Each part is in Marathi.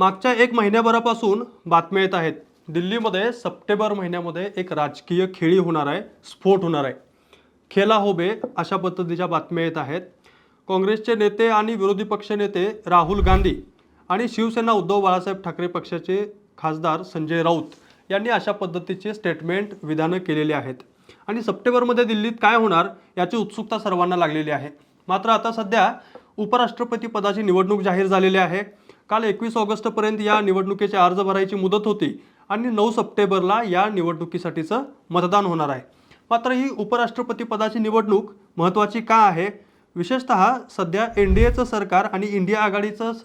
मागच्या एक महिन्याभरापासून बातम्या येत आहेत. दिल्लीमध्ये सप्टेंबर महिन्यामध्ये एक राजकीय खेळी होणार आहे स्फोट होणार आहे. खेला होबे अशा पद्धतीच्या बातम्या येत आहेत. काँग्रेसचे नेते आणि विरोधी पक्षनेते राहुल गांधी आणि शिवसेना उद्धव बाळासाहेब ठाकरे पक्षाचे खासदार संजय राऊत यांनी अशा पद्धतीचे स्टेटमेंट विधानं केलेले आहेत. आणि सप्टेंबरमध्ये दिल्लीत काय होणार याची उत्सुकता सर्वांना लागलेली आहे. मात्र आता सध्या उपराष्ट्रपती पदाची निवडणूक जाहीर झालेली आहे. काल एकवीस ऑगस्टपर्यंत या निवडणुकीचे अर्ज भरायची मुदत होती आणि नऊ सप्टेंबरला या निवडणुकीसाठीचं मतदान होणार आहे. मात्र ही उपराष्ट्रपती पदाची निवडणूक महत्त्वाची का आहे? विशेषतः सध्या एन डी एचं सरकार आणि इंडिया आघाडीचं स-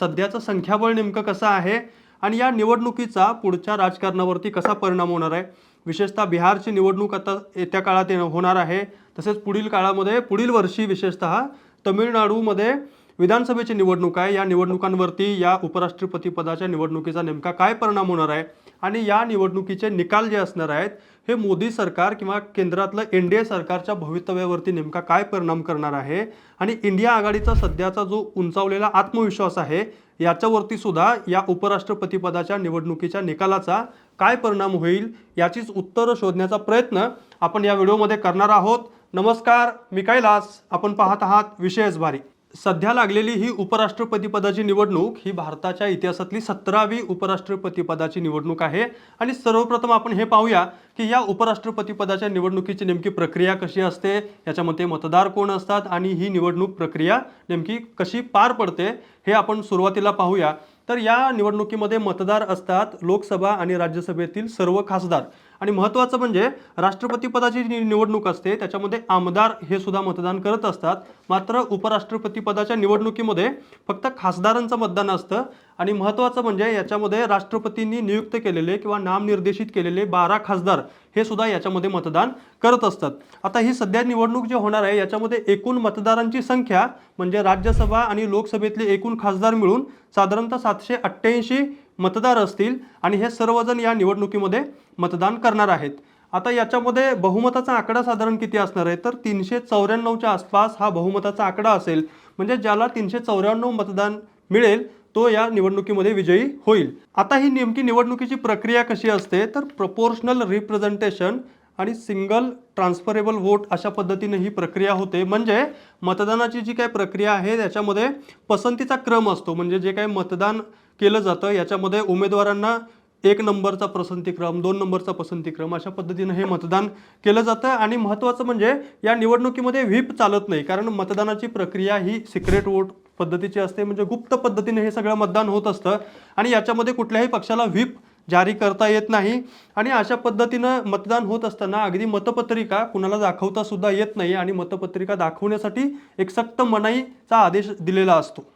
सध्याचं संख्याबळ नेमकं कसं आहे आणि या निवडणुकीचा पुढच्या राजकारणावरती कसा परिणाम होणार आहे? विशेषतः बिहारची निवडणूक आता येत्या काळात येणं- होणार आहे. तसेच पुढील काळामध्ये पुढील वर्षी विशेषतः तमिळनाडूमध्ये विधानसभेची निवडणूक आहे. या निवडणुकांवरती या उपराष्ट्रपती पदाच्या निवडणुकीचा नेमका काय परिणाम होणार आहे आणि या निवडणुकीचे निकाल जे असणार आहेत हे मोदी सरकार किंवा केंद्रातलं एन डी ए सरकारच्या भवितव्यावरती नेमका काय परिणाम करणार आहे आणि इंडिया आघाडीचा सध्याचा जो उंचावलेला आत्मविश्वास आहे याच्यावरती सुद्धा या उपराष्ट्रपती पदाच्या निवडणुकीच्या निकालाचा काय परिणाम होईल याचीच उत्तरं शोधण्याचा प्रयत्न आपण या व्हिडिओमध्ये करणार आहोत. नमस्कार मी कैलास. आपण पाहत आहात विशेष भारी सध्या लागलेली ही उपराष्ट्रपतीपदाची निवडणूक ही भारताच्या इतिहासातली सतरावी उपराष्ट्रपतीपदाची निवडणूक आहे. आणि सर्वप्रथम आपण हे पाहूया की या उपराष्ट्रपतीपदाच्या निवडणुकीची नेमकी प्रक्रिया कशी असते याच्यामध्ये मतदार कोण असतात आणि ही निवडणूक प्रक्रिया नेमकी कशी पार पडते हे आपण सुरुवातीला पाहूया. तर या निवडणुकीमध्ये मतदार असतात लोकसभा आणि राज्यसभेतील सर्व खासदार. आणि महत्त्वाचं म्हणजे राष्ट्रपती पदाची जी निवडणूक असते त्याच्यामध्ये आमदार हे सुद्धा मतदान करत असतात. मात्र उपराष्ट्रपती पदाच्या निवडणुकीमध्ये फक्त खासदारांचं मतदान असतं आणि महत्त्वाचं म्हणजे याच्यामध्ये राष्ट्रपतींनी नियुक्त केलेले किंवा नामनिर्देशित केलेले बारा खासदार हे सुद्धा याच्यामध्ये मतदान करत असतात. आता ही सध्या निवडणूक जी होणार आहे याच्यामध्ये एकूण मतदारांची संख्या म्हणजे राज्यसभा आणि लोकसभेतले एकूण खासदार मिळून साधारणतः सातशे अठ्ठ्याऐंशी मतदार असतील आणि हे सर्वजण या निवडणुकीमध्ये मतदान करणार आहेत. आता याच्यामध्ये बहुमताचा आकडा साधारण किती असणार आहे? तर तीनशे चौऱ्याण्णवच्या आसपास हा बहुमताचा आकडा असेल. म्हणजे ज्याला तीनशे चौऱ्याण्णव मतदान मिळेल तो या निवडणुकीमध्ये विजयी होईल. आता ही नेमकी निवडणुकीची प्रक्रिया कशी असते? तर प्रपोर्शनल रिप्रेझेंटेशन आणि सिंगल ट्रान्सफरेबल वोट अशा पद्धतीने ही प्रक्रिया होते. म्हणजे मतदानाची जी काही प्रक्रिया आहे त्याच्यामध्ये पसंतीचा क्रम असतो. म्हणजे जे काही मतदान केलं जातं. याच्यामध्ये उमेदवारांना एक नंबरचा पसंतीक्रम दोन नंबरचा पसंतीक्रम अशा पद्धतीनं हे मतदान केलं जातं. आणि महत्त्वाचं म्हणजे या निवडणुकीमध्ये व्हीप चालत नाही. कारण मतदानाची प्रक्रिया ही सिक्रेट वोट पद्धतीची असते. म्हणजे गुप्त पद्धतीने हे सगळं मतदान होत असतं. आणि याच्यामध्ये कुठल्याही पक्षाला व्हीप जारी करता येत नाही. आणि अशा पद्धतीनं मतदान होत असताना अगदी मतपत्रिका कुणाला दाखवता सुद्धा येत नाही. आणि मतपत्रिका दाखवण्यासाठी एक सक्त मनाईचा आदेश दिलेला असतो.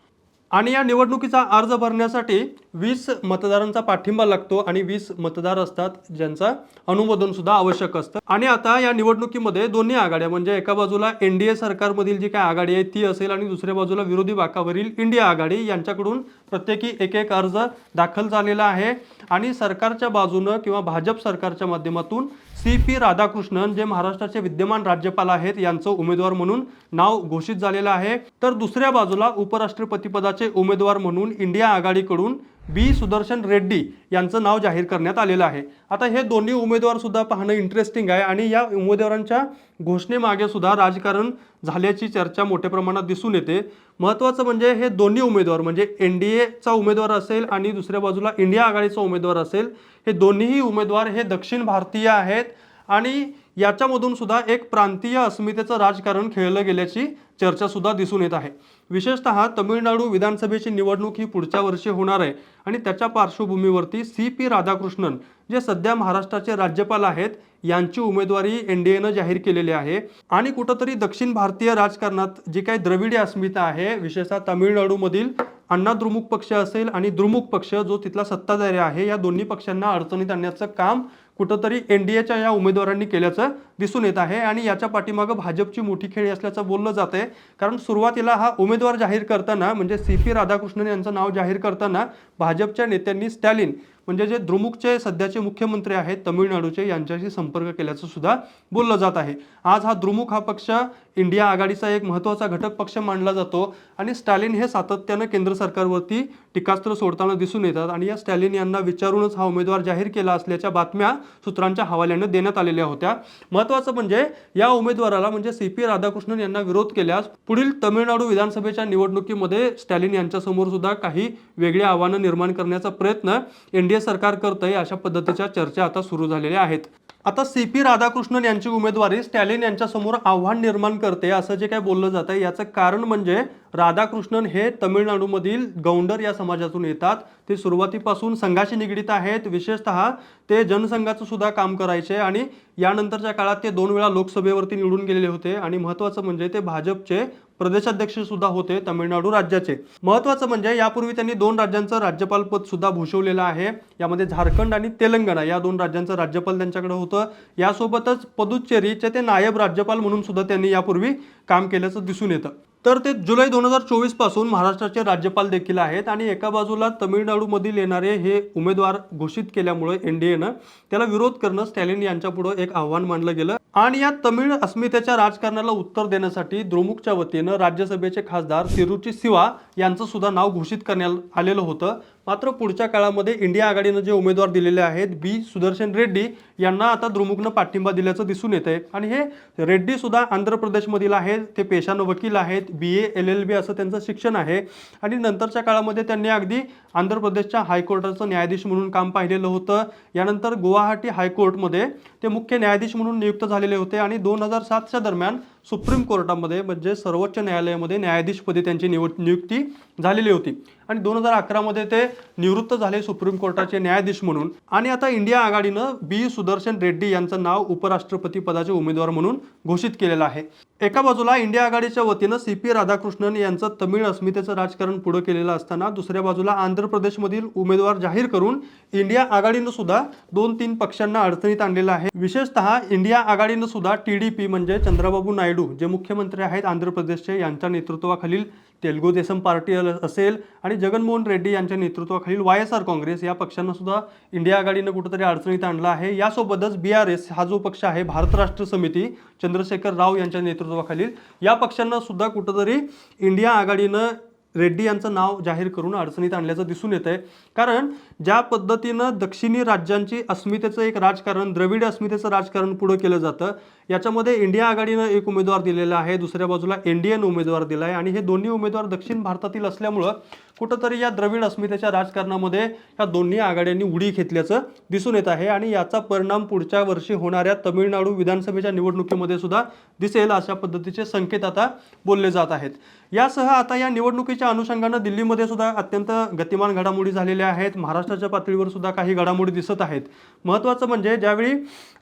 आणि या निवडणुकीचा अर्ज भरण्यासाठी वीस मतदारांचा पाठिंबा लागतो आणि वीस मतदार असतात ज्यांचा अनुमोदन सुद्धा आवश्यक असतं. आणि आता या निवडणुकीमध्ये दोन्ही आघाड्या म्हणजे एका बाजूला एन डी ए सरकारमधील जी काय आघाडी आहे ती असेल आणि दुसऱ्या बाजूला विरोधी बाकावरील इंडिया आघाडी यांच्याकडून प्रत्येकी एक एक अर्ज दाखल झालेला आहे. आणि सरकारच्या बाजूनं किंवा भाजप सरकारच्या माध्यमातून सी पी राधाकृष्णन जे महाराष्ट्राचे विद्यमान राज्यपाल आहेत यांचं उमेदवार म्हणून नाव घोषित झालेलं आहे. तर दुसऱ्या बाजूला उपराष्ट्रपती पदाचे उमेदवार म्हणून इंडिया आघाडीकडून बी सुदर्शन रेड्डी यांचं नाव जाहीर करण्यात आलेलं आहे. आता हे दोन्ही उमेदवारसुद्धा पाहणं इंटरेस्टिंग आहे आणि या उमेदवारांच्या घोषणेमागे सुद्धा राजकारण झाल्याची चर्चा मोठ्या प्रमाणात दिसून येते. महत्त्वाचं म्हणजे हे दोन्ही उमेदवार म्हणजे एन डी एचा उमेदवार असेल आणि दुसऱ्या बाजूला इंडिया आघाडीचा उमेदवार असेल हे दोन्हीही उमेदवार हे दक्षिण भारतीय आहेत आणि याच्यामधून सुद्धा एक प्रांतीय अस्मितेचं राजकारण खेळलं गेल्याची चर्चा सुद्धा दिसून येत आहे. विशेषतः तमिळनाडू विधानसभेची निवडणूक ही पुढच्या वर्षी होणार आहे आणि त्याच्या पार्श्वभूमीवरती सी पी राधाकृष्णन जे सध्या महाराष्ट्राचे राज्यपाल आहेत यांची उमेदवारी एन डी एनं जाहीर केलेली आहे. आणि कुठंतरी दक्षिण भारतीय राजकारणात जी काही द्रविडी अस्मिता आहे विशेषतः तामिळनाडूमधील अण्णा द्रुमुक पक्ष असेल आणि द्रुमुक पक्ष जो तिथला सत्ताधारी आहे या दोन्ही पक्षांना अडचणीत आणण्याचं काम कुठंतरी एन डी एच्या या उमेदवारांनी केल्याचं दिसून येत आहे आणि याच्या पाठीमागं भाजपची मोठी खेळी असल्याचं बोललं जात आहे कारण सुरुवातीला हा उमेदवार जाहीर करताना म्हणजे सी पी राधाकृष्णन यांचं नाव जाहीर करताना भाजपच्या नेत्यांनी स्टॅलिन म्हणजे जे द्रुमुकचे सध्याचे मुख्यमंत्री आहेत तमिळनाडूचे यांच्याशी संपर्क केल्याचं सुद्धा बोललं जात आहे. आज हा द्रुमुक हा पक्ष इंडिया आघाडीचा एक महत्त्वाचा घटक पक्ष मानला जातो आणि स्टॅलिन हे सातत्यानं केंद्र सरकारवरती टीकास्त्र सोडताना दिसून येतात आणि या स्टॅलिन यांना विचारूनच हा उमेदवार जाहीर केला असल्याच्या बातम्या सूत्रांच्या हवाल्यानं देण्यात आलेल्या होत्या. महत्त्वाचं म्हणजे या उमेदवाराला म्हणजे सी पी राधाकृष्णन यांना विरोध केल्यास पुढील तमिळनाडू विधानसभेच्या निवडणुकीमध्ये स्टॅलिन यांच्यासमोर सुद्धा काही वेगळी आव्हानं निर्माण करण्याचा प्रयत्न एनडीए सरकार करतंय अशा पद्धतीच्या चर्चा आता सुरू झालेल्या आहेत. आता सी पी राधाकृष्णन यांची उमेदवारी स्टॅलिन यांच्यासमोर आव्हान निर्माण करते असं जे काय बोललं जात आहे याचं कारण म्हणजे राधाकृष्णन हे तमिळनाडूमधील गौंडर या समाजातून येतात. ते सुरुवातीपासून संघाशी निगडीत आहेत. विशेषतः ते जनसंघाचं सुद्धा काम करायचे आणि यानंतरच्या काळात ते दोन वेळा लोकसभेवरती निवडून गेलेले होते आणि महत्त्वाचं म्हणजे ते भाजपचे प्रदेशाध्यक्ष सुद्धा होते तमिळनाडू राज्याचे. महत्त्वाचं म्हणजे यापूर्वी त्यांनी दोन राज्यांचं राज्यपाल पद सुद्धा भूषवलेलं आहे. यामध्ये झारखंड आणि तेलंगणा या दोन राज्यांचं राज्यपाल त्यांच्याकडे होतं. यासोबतच पदुच्चेरीचे ते नायब राज्यपाल म्हणून सुद्धा त्यांनी यापूर्वी काम केल्याचं दिसून येतं. तर ते जुलै दोन हजार चोवीसपासून महाराष्ट्राचे राज्यपाल देखील आहेत आणि एका बाजूला तमिळनाडूमधील येणारे हे उमेदवार घोषित केल्यामुळे एनडीएनं त्याला विरोध करणं स्टॅलिन यांच्या पुढे एक आव्हान मानलं गेलं. आणि या तमिळ अस्मितेच्या राजकारणाला उत्तर देण्यासाठी द्रुमुकच्या वतीनं राज्यसभेचे खासदार तिरुची सिवा यांचं सुद्धा नाव घोषित करण्यात आलेलं होतं. मात्र पुढच्या काळामध्ये इंडिया आघाडीनं जे उमेदवार दिलेले आहेत बी. सुदर्शन रेड्डी यांना आता द्रुमुकनं पाठिंबा दिल्याचं दिसून येत आहे आणि हे रेड्डी सुद्धा आंध्र प्रदेशमधील आहेत ते पेशानं वकील आहेत बी. ए. एल. एल. बी. असं त्यांचं शिक्षण आहे. आणि नंतरच्या काळामध्ये त्यांनी अगदी आंध्र प्रदेशच्या हायकोर्टाचं न्यायाधीश म्हणून काम पाहिलेलं होतं. यानंतर गुवाहाटी हायकोर्टमध्ये ते मुख्य न्यायाधीश म्हणून नियुक्त झालेले होते. आणि दोन हजार सातच्या दरम्यान सुप्रीम कोर्टामध्ये म्हणजे सर्वोच्च न्यायालयामध्ये न्यायाधीशपदी त्यांची निवड नियुक्ती झालेली होती. आणि दोन हजार अकरामध्ये ते निवृत्त झाले सुप्रीम कोर्टाचे न्यायाधीश म्हणून. आणि आता इंडिया आघाडीनं बी. सुदर्शन रेड्डी यांचं नाव उपराष्ट्रपती पदाचे उमेदवार म्हणून घोषित केलेलं आहे. एका बाजूला इंडिया आघाडीच्या वतीनं सी. पी. राधाकृष्णन यांचं तमिळ अस्मितेचं राजकारण पुढं केलेलं असताना दुसऱ्या बाजूला आंध्र प्रदेशमधील उमेदवार जाहीर करून इंडिया आघाडीनं सुद्धा दोन तीन पक्षांना अडचणीत आणलेलं आहे. विशेषतः इंडिया आघाडीनं सुद्धा टी डी पी म्हणजे चंद्रबाबू नायडू जे मुख्यमंत्री आहेत आंध्र प्रदेशचे यांच्या नेतृत्वाखालील तेलुगू देसम पार्टी अल- असेल आणि जगनमोहन रेड्डी यांच्या नेतृत्वाखालील वाय एस आर काँग्रेस या पक्षांना सुद्धा इंडिया आघाडीनं कुठेतरी अडचणीत आणलं आहे. यासोबतच बी आर एस हा जो पक्ष आहे भारत राष्ट्र समिती चंद्रशेखर राव यांच्या नेतृत्वाखालील या पक्षांना सुद्धा कुठंतरी इंडिया आघाडीनं रेड्डी यांचं नाव जाहीर करून अडचणीत आणल्याचं दिसून येत आहे कारण ज्या पद्धतीनं दक्षिणी राज्यांची अस्मितेचं एक राजकारण द्रविड अस्मितेचं राजकारण पुढं केलं जातं याच्यामध्ये इंडिया आघाडीनं एक उमेदवार दिलेला आहे दुसऱ्या बाजूला इंडियन उमेदवार दिला आहे आणि हे दोन्ही उमेदवार दक्षिण भारतातील असल्यामुळं कुठंतरी या द्रविड अस्मितेच्या राजकारणामध्ये या दोन्ही आघाड्यांनी उडी घेतल्याचं दिसून येत आहे आणि याचा परिणाम पुढच्या वर्षी होणाऱ्या तमिळनाडू विधानसभेच्या निवडणुकीमध्ये सुद्धा दिसेल अशा पद्धतीचे संकेत आता बोलले जात आहेत. यासह आता या निवडणुकीच्या अनुषंगानं दिल्लीमध्ये सुद्धा अत्यंत गतिमान घडामोडी झालेल्या आहेत. महाराष्ट्राच्या पातळीवर सुद्धा काही घडामोडी दिसत आहेत. महत्त्वाचं म्हणजे ज्यावेळी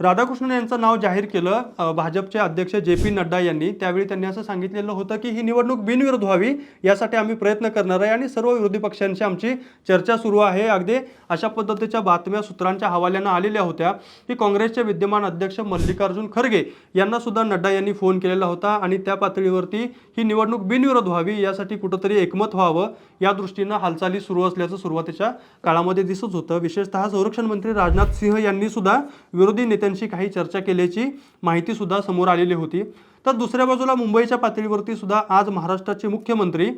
राधाकृष्णन यांचं नाव जाहीर केलं भाजपचे अध्यक्ष जे पी नड्डा यांनी त्यावेळी त्यांनी असं सांगितलेलं होतं की ही निवडणूक बिनविरोध व्हावी यासाठी आम्ही प्रयत्न करणार आहे आणि सर्व विरोधी पक्षांशी आमची चर्चा सुरू आहे. अगदी अशा पद्धतीच्या बातम्या सूत्रांच्या हवाल्यानं आलेल्या होत्या की काँग्रेसचे विद्यमान अध्यक्ष मल्लिकार्जुन खरगे यांना सुद्धा नड्डा यांनी फोन केलेला होता आणि त्या पातळीवरती ही निवडणूक बिनविरोध व्हावी यासाठी कुठंतरी एकमत व्हावं या दृष्टीनं हालचाली सुरू असल्याचं सुरुवातीच्या काळामध्ये दिसत होतं. विशेषतः संरक्षण मंत्री राजनाथ सिंह यांनी सुद्धा विरोधी नेत्यांशी काही चर्चा केल्याची माहिती सुद्धा समोर आलेली होती. तर दुसऱ्या बाजूला मुंबईच्या पातळीवरती सुद्धा आज महाराष्ट्राचे मुख्यमंत्री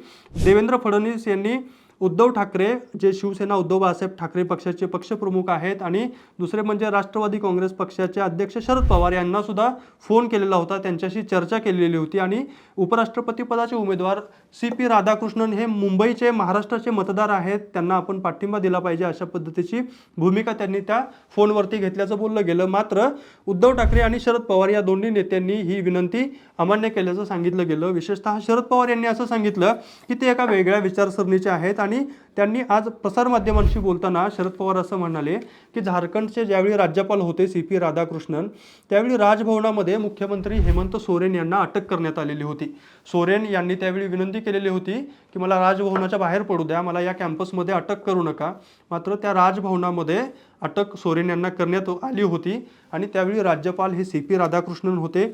देवेंद्र फडणवीस यांनी उद्धव ठाकरे जे शिवसेना उद्धव बाळासाहेब ठाकरे पक्षाचे पक्षप्रमुख आहेत आणि दुसरे म्हणजे राष्ट्रवादी काँग्रेस पक्षाचे अध्यक्ष शरद पवार यांना सुद्धा फोन केलेला होता. त्यांच्याशी चर्चा केलेली होती आणि उपराष्ट्रपती पदाचे उमेदवार सी पी राधाकृष्णन हे मुंबईचे महाराष्ट्राचे मतदार आहेत. त्यांना आपण पाठिंबा दिला पाहिजे अशा पद्धतीची भूमिका त्यांनी त्या फोनवरती घेतल्याचं बोललं गेलं. मात्र उद्धव ठाकरे आणि शरद पवार या दोन्ही नेत्यांनी ही विनंती अमान्य केल्याचं सांगितलं गेलं. विशेषतः शरद पवार यांनी असं सांगितलं की ते एका वेगळ्या विचारसरणीचे आहेत आणि त्यांनी आज प्रसारमाध्यमांशी बोलताना शरद पवार असं म्हणाले की झारखंडचे ज्यावेळी राज्यपाल होते सी पी राधाकृष्णन त्यावेळी राजभवनामध्ये मुख्यमंत्री हेमंत सोरेन यांना अटक करण्यात आलेली होती. सोरेन यांनी त्यावेळी विनंती केलेली होती की मला राजभवनाच्या बाहेर पडू द्या मला या कॅम्पसमध्ये अटक करू नका. मात्र त्या राजभवनामध्ये अटक सोरेन यांना करण्यात आली होती आणि त्यावेळी राज्यपाल हे सी पी राधाकृष्णन होते.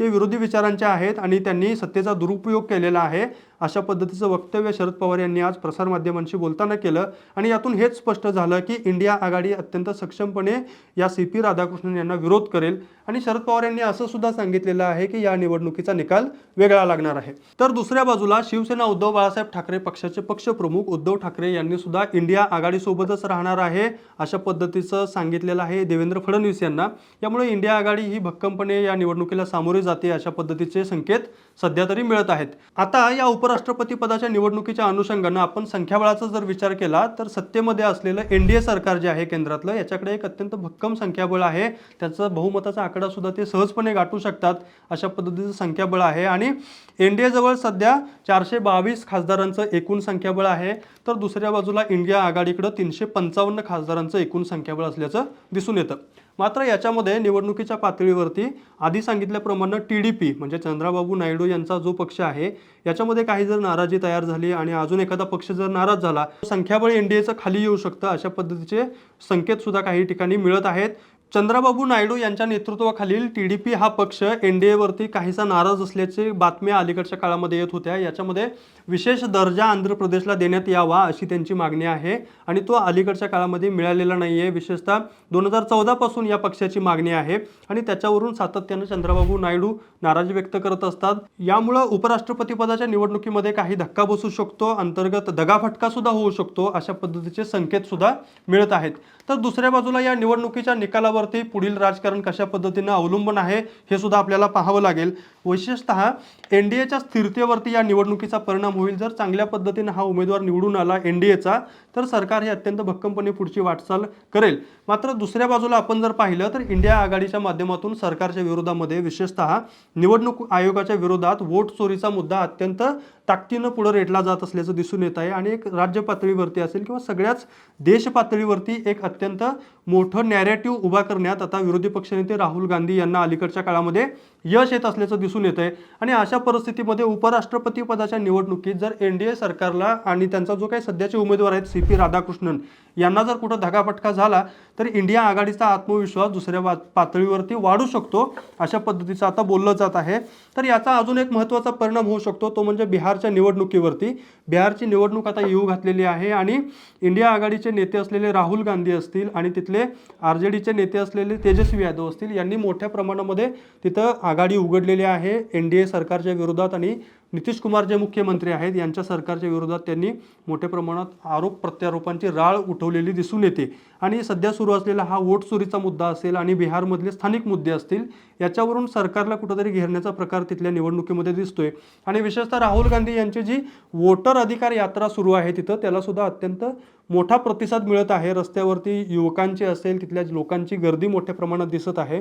ते विरोधी विचारांचे आहेत आणि त्यांनी सत्तेचा दुरुपयोग केलेला आहे अशा पद्धतीचं वक्तव्य शरद पवार यांनी आज प्रसारमाध्यमांशी बोलताना केलं. आणि यातून हेच स्पष्ट झालं की इंडिया आघाडी अत्यंत सक्षमपणे या सी पी राधाकृष्णन यांना विरोध करेल. आणि शरद पवार यांनी असं सुद्धा सांगितलेलं आहे की या निवडणुकीचा निकाल वेगळा लागणार आहे. तर दुसऱ्या बाजूला शिवसेना उद्धव बाळासाहेब ठाकरे पक्षाचे पक्षप्रमुख उद्धव ठाकरे यांनी सुद्धा इंडिया आघाडीसोबतच राहणार आहे अशा पद्धतीचं सांगितलेलं आहे देवेंद्र फडणवीस यांना. यामुळे इंडिया आघाडी ही भक्कमपणे या निवडणुकीला सामोरे जाते अशा पद्धतीचे संकेत सध्या तरी मिळत आहेत. आता या उपराष्ट्रपती पदाच्या निवडणुकीच्या अनुषंगानं आपण संख्याबळाचा जर विचार केला तर सत्तेमध्ये असलेलं एन डी ए सरकार जे आहे केंद्रातलं याच्याकडे एक अत्यंत भक्कम संख्याबळ आहे. त्याचा बहुमताचा आकडा सुद्धा ते सहजपणे गाठू शकतात अशा पद्धतीचं संख्याबळ आहे. आणि एन डी एजवळ सध्या चारशे बावीस खासदारांचं एकूण संख्याबळ आहे. तर दुसऱ्या बाजूला इंडिया आघाडीकडं तीनशे पंचावन्न खासदारांचं एकूण संख्याबळ असल्याचं दिसून येतं. मात्र याच्यामध्ये निवडणुकीच्या पातळीवरती आधी सांगितल्याप्रमाणे टी डी पी म्हणजे चंद्राबाबू नायडू यांचा जो पक्ष आहे याच्यामध्ये काही जर नाराजी तयार झाली आणि अजून एखादा पक्ष जर नाराज झाला संख्याबळ एनडीएचं खाली येऊ शकतं अशा पद्धतीचे संकेत सुद्धा काही ठिकाणी मिळत आहेत. चंद्राबाबू नायडू यांच्या नेतृत्वाखालील टी डी पी हा पक्ष एन डी एवरती काहीसा नाराज असल्याचे बातम्या अलीकडच्या काळामध्ये येत होत्या. याच्यामध्ये विशेष दर्जा आंध्र प्रदेशला देण्यात यावा अशी त्यांची मागणी आहे आणि तो अलीकडच्या काळामध्ये मिळालेला नाही आहे विशेषतः दोन हजार चौदापासून या पक्षाची मागणी आहे आणि त्याच्यावरून सातत्यानं चंद्राबाबू नायडू नाराजी व्यक्त करत असतात. यामुळं उपराष्ट्रपतीपदाच्या निवडणुकीमध्ये काही धक्का बसू शकतो अंतर्गत दगाफटकासुद्धा होऊ शकतो अशा पद्धतीचे संकेतसुद्धा मिळत आहेत. तर दुसऱ्या बाजूला या निवडणुकीच्या निकालावरती पुढील राजकारण कशा पद्धतीनं अवलंबून आहे हे सुद्धा आपल्याला पाहावं लागेल. विशेषतः एन डी एच्या स्थिरतेवरती या निवडणुकीचा परिणाम होईल. जर चांगल्या पद्धतीनं हा उमेदवार निवडून आला एन डी एचा तर सरकार हे अत्यंत भक्कमपणे पुढची वाटचाल करेल. मात्र दुसऱ्या बाजूला आपण जर पाहिलं तर इंडिया आघाडीच्या माध्यमातून सरकारच्या विरोधामध्ये विशेषतः निवडणूक आयोगाच्या विरोधात वोट चोरीचा मुद्दा अत्यंत ताकदीनं पुढं रेटला जात असल्याचं दिसून येत आहे. आणि एक राज्य पातळीवरती असेल किंवा सगळ्याच देश पातळीवरती एक अत्यंत मोठं नॅरेटिव्ह उभा करण्यात आता विरोधी पक्षनेते राहुल गांधी यांना अलीकडच्या काळामध्ये यश येत असल्याचं दिसून येत आहे आणि अशा परिस्थितीमध्ये उपराष्ट्रपती पदाच्या निवडणुकीत जर एन डी ए सरकारला आणि त्यांचा जो काही सध्याचे उमेदवार आहेत सी पी राधाकृष्णन यांना जर कुठं धगापटका झाला तर इंडिया आघाडीचा आत्मविश्वास दुसऱ्या पा- पातळीवरती वाढू शकतो अशा पद्धतीचं आता बोललं जात आहे. तर याचा अजून एक महत्त्वाचा परिणाम होऊ शकतो तो म्हणजे बिहारच्या निवडणुकीवरती. बिहारची निवडणूक आता येऊ घातलेली आहे आणि इंडिया आघाडीचे नेते असलेले राहुल गांधी असतील आणि तिथले आर जे डीचे नेते असलेले तेजस्वी यादव असतील यांनी मोठ्या प्रमाणामध्ये तिथं आघाडी उघडलेली आहे. एन डी ए सरकारच्या विरोधात आणि नितीश कुमार जे मुख्यमंत्री आहेत. यांच्या सरकारच्या विरोधात त्यांनी मोठ्या प्रमाणात आरोप प्रत्यारोपांची राळ उठवलेली दिसून येते. आणि सध्या सुरू असलेला हा वोट चोरीचा मुद्दा असेल आणि बिहारमधले स्थानिक मुद्दे असतील याच्यावरून सरकारला कुठंतरी घेरण्याचा प्रकार तिथल्या निवडणुकीमध्ये दिसतोय. आणि विशेषतः राहुल गांधी यांची जी वोटर अधिकार यात्रा सुरू आहे तिथं त्याला सुद्धा अत्यंत मोठा प्रतिसाद मिळत आहे. रस्त्यावरती युवकांची असेल तिथल्या लोकांची गर्दी मोठ्या प्रमाणात दिसत आहे.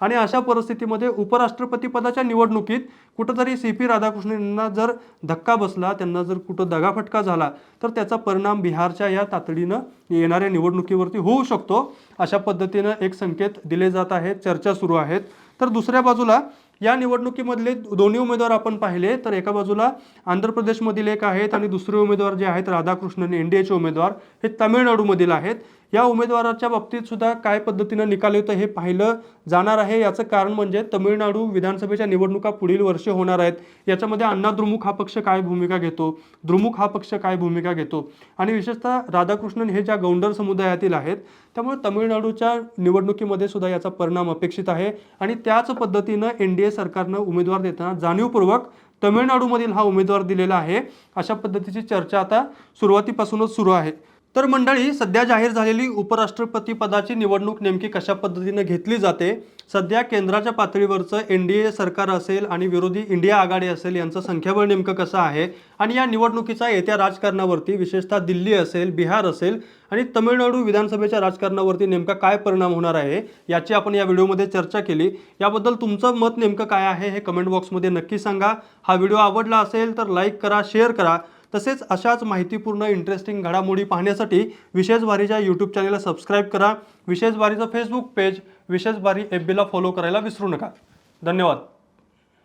आणि अशा परिस्थितीमध्ये उपराष्ट्रपती पदाच्या निवडणुकीत कुठंतरी सी पी राधाकृष्णन जर धक्का बसला त्यांना जर कुठं दगाफटका झाला तर त्याचा परिणाम बिहारच्या या तातडीनं येणाऱ्या निवडणुकीवरती होऊ शकतो. अशा पद्धतीनं एक संकेत दिले जात आहेत चर्चा सुरू आहेत. तर दुसऱ्या बाजूला या निवडणुकीमधले दोन्ही उमेदवार आपण पाहिले तर एका बाजूला आंध्र प्रदेशमधील एक आहेत आणि दुसरे उमेदवार जे आहेत राधाकृष्णन एन डी एचे उमेदवार हे तामिळनाडूमधील आहेत. या उमेदवाराच्या बाबतीत सुद्धा काय पद्धतीनं निकाल येतं हे पाहिलं जाणार आहे. याचं कारण म्हणजे तमिळनाडू विधानसभेच्या निवडणुका पुढील वर्षे होणार आहेत. याच्यामध्ये अण्णा द्रुमुक हा पक्ष काय भूमिका घेतो? द्रुमुक हा पक्ष काय भूमिका घेतो? आणि विशेषतः राधाकृष्णन हे ज्या गौंडर समुदायातील आहेत त्यामुळे तमिळनाडूच्या निवडणुकीमध्ये सुद्धा याचा परिणाम अपेक्षित आहे. आणि त्याच पद्धतीनं एन डी ए सरकारनं उमेदवार देताना जाणीवपूर्वक तमिळनाडूमधील हा उमेदवार दिलेला आहे. अशा पद्धतीची चर्चा आता सुरुवातीपासूनच सुरू आहे. तर मंडळी सध्या जाहीर झालेली उपराष्ट्रपती पदाची निवडणूक नेमकी कशा पद्धतीने घेतली जाते? सध्या केंद्राच्या पातळीवरचं एन डी ए सरकार असेल आणि विरोधी इंडिया आघाडी असेल यांचं संख्याबळ नेमकं कसं आहे? आणि या निवडणुकीचा येत्या राजकारणावरती विशेषतः दिल्ली असेल बिहार असेल आणि तमिळनाडू विधानसभेच्या राजकारणावरती नेमका काय परिणाम होणार आहे याची आपण या व्हिडिओमध्ये चर्चा केली. याबद्दल तुमचं मत नेमकं काय आहे हे कमेंट बॉक्समध्ये नक्की सांगा. हा व्हिडिओ आवडला असेल तर लाईक करा शेअर करा तसेच अशाच माहितीपूर्ण इंटरेस्टिंग घडामोडी पाहण्यासाठी विशेष बारीच्या यूट्यूब चॅनलला सबस्क्राईब करा. विशेष बारीचं फेसबुक पेज विशेष बारी एफ बीला फॉलो करायला विसरू नका. धन्यवाद.